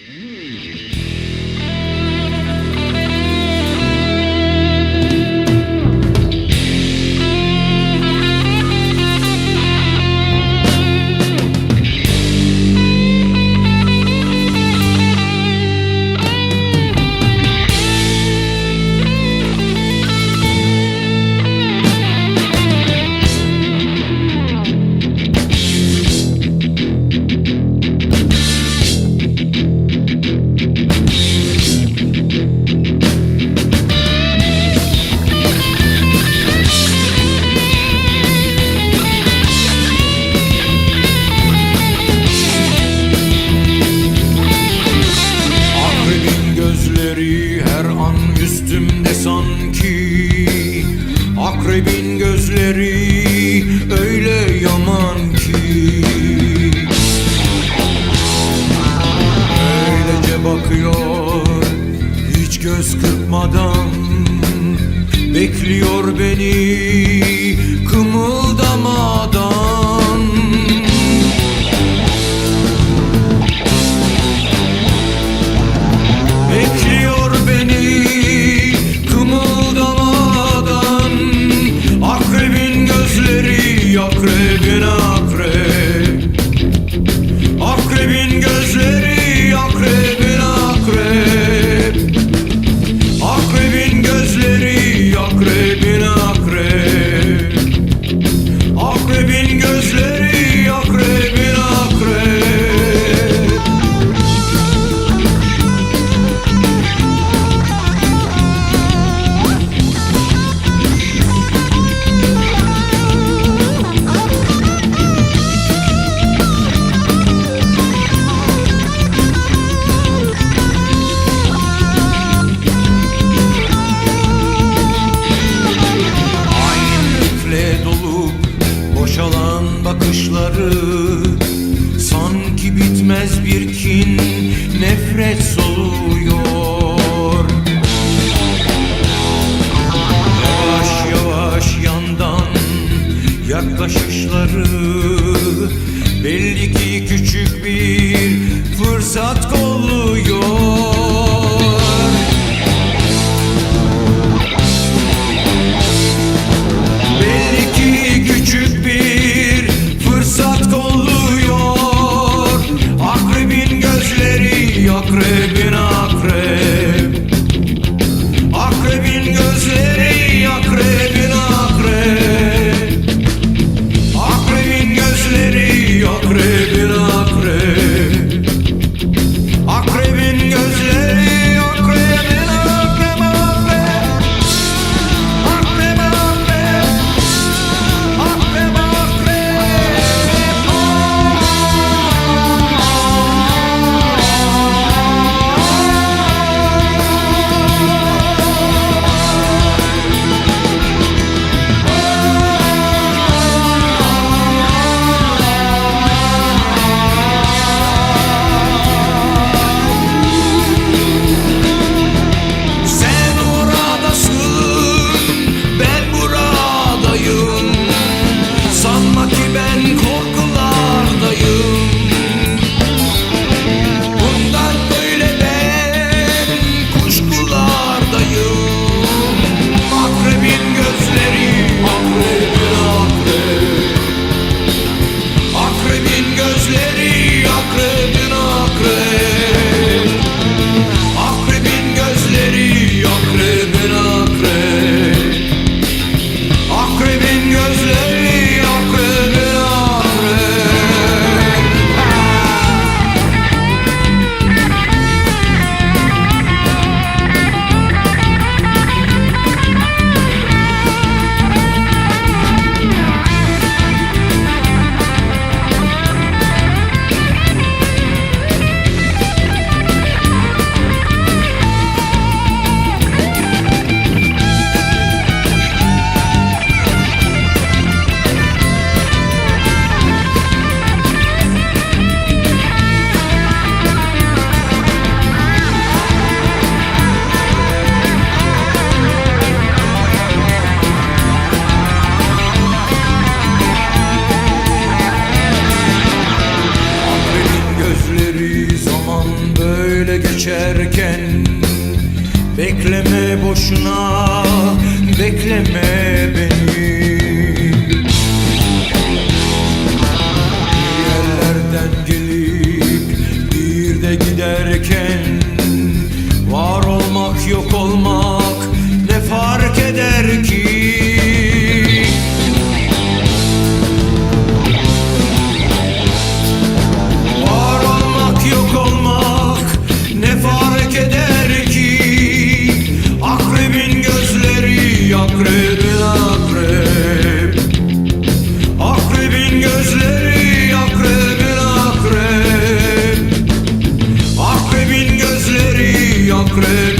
Mm-hmm. bekliyor beni kımıldamadan. bitmez bir kin nefret soluyor. Yavaş yavaş yandan yaklaşışları Belli ki küçük bir fırsat kolluyor. bekleme beni. Bir Yerlerden gelip bir de giderken Var olmak yok olmak creer